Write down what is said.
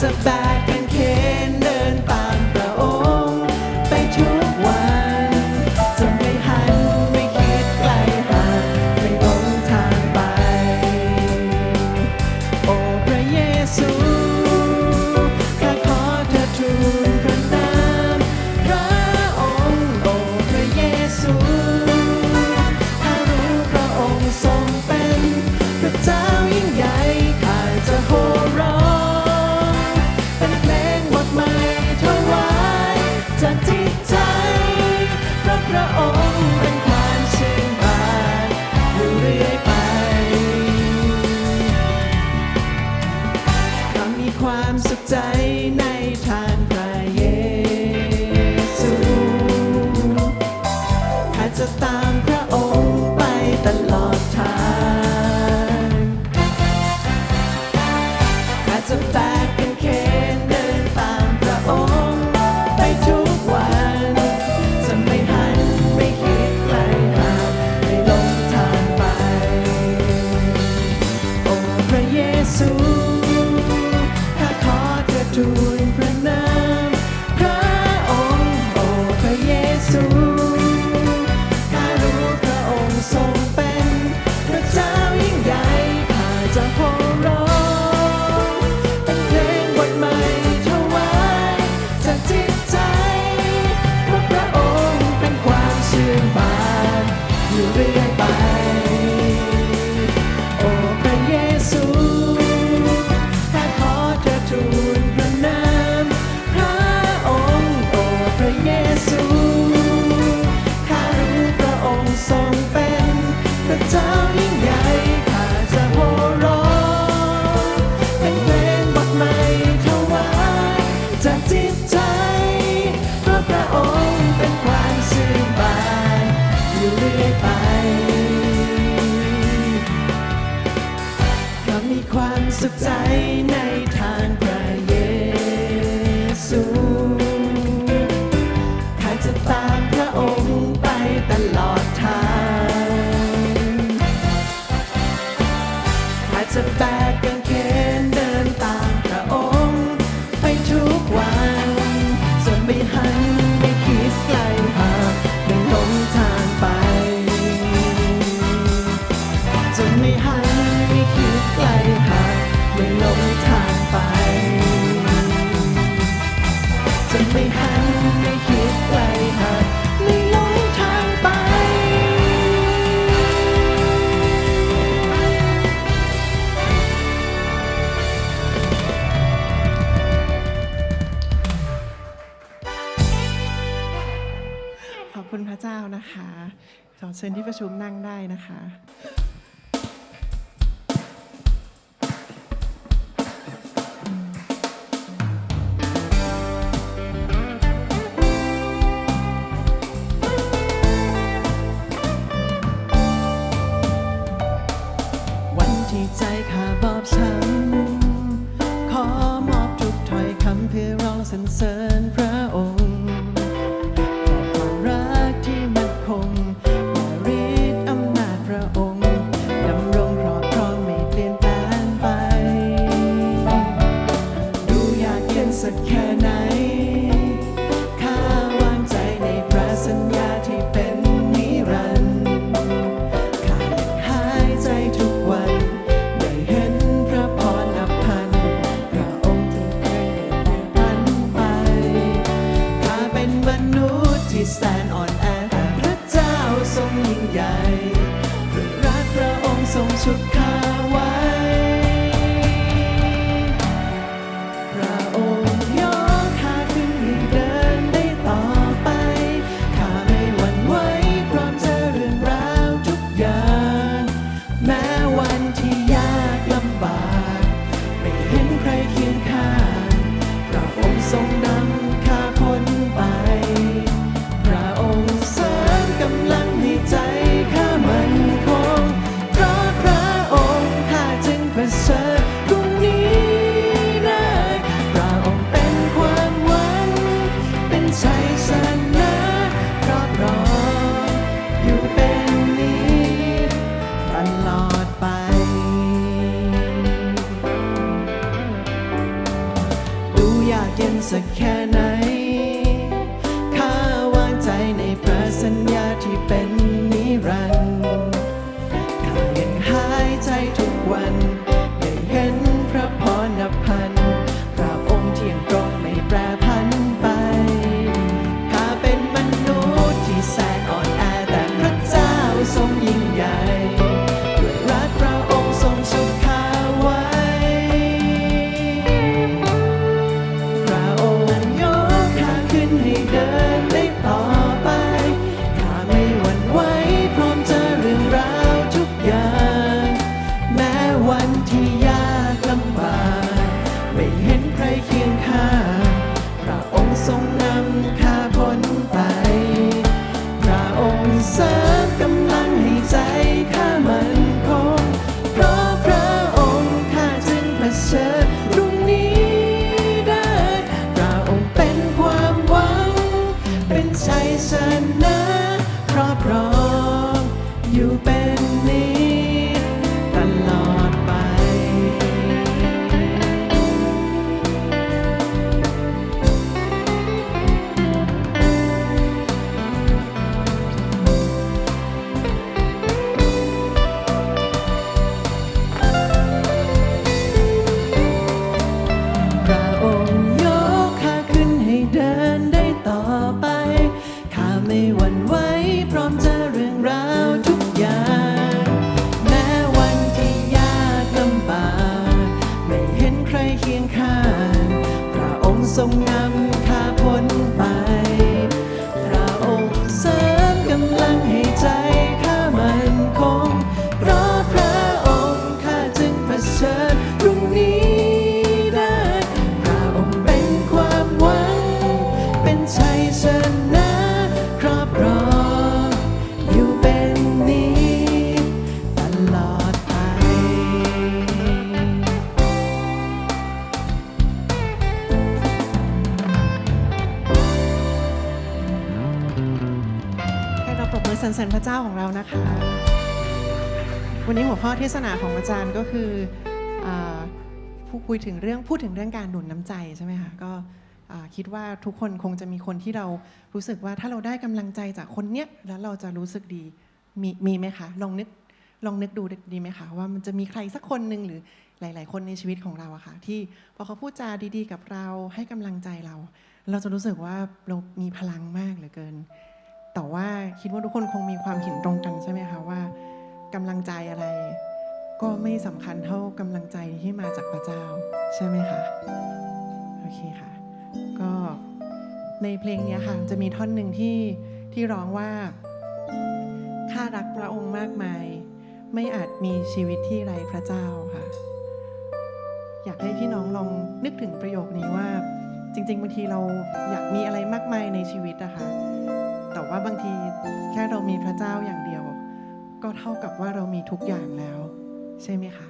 จะแบกกันเคนเดินไป nights are bad. คุณพระเจ้านะคะขอเชิญที่ประชุมนั่งได้นะคะ a cat. เคียงข้างพระองค์ทรงนำ มือสรรเสริญพระเจ้าของเรานะคะ วันนี้หัวข้อเทศนาของอาจารย์ก็คืออาพูดคุยถึงเรื่องพูดถึงเรื่องการหนุนน้ำใจใช่ไหมคะก็คิดว่าทุกคนคงจะมีคนที่เรารู้สึกว่าถ้าเราได้กำลังใจจากคนเนี้ยแล้วเราจะรู้สึกดีมีมีไหมคะลองนึกลองนึกดูดีไหมคะว่ามันจะมีใครสักคนหนึ่งหรือหลาย ๆ คนในชีวิตของเราอะค่ะที่พอเขาพูดจาดี ๆ กับเราให้กำลังใจเรา เราจะรู้สึกว่าเรามีพลังมากเหลือเกิน แต่ว่าคิดว่าทุกคนคงมีความเห็นตรงกันใช่ไหมคะว่ากำลังใจอะไร ก็ไม่สำคัญเท่ากำลังใจที่มาจากพระเจ้า ใช่ไหมคะโอเคค่ะ ก็ในเพลงนี้ค่ะจะมีท่อนหนึ่งที่ที่ร้องว่าข้ารักพระองค์มากมาย ไม่อาจมีชีวิตที่ไร้พระเจ้าค่ะ อยากให้พี่น้องลองนึกถึงประโยคนี้ว่า จริง ๆบางทีเราอยากมีอะไรมากมายในชีวิตนะคะ ว่าบางทีแค่เรามีพระเจ้าอย่างเดียว ก็เท่ากับว่าเรามีทุกอย่างแล้ว ใช่ไหมคะ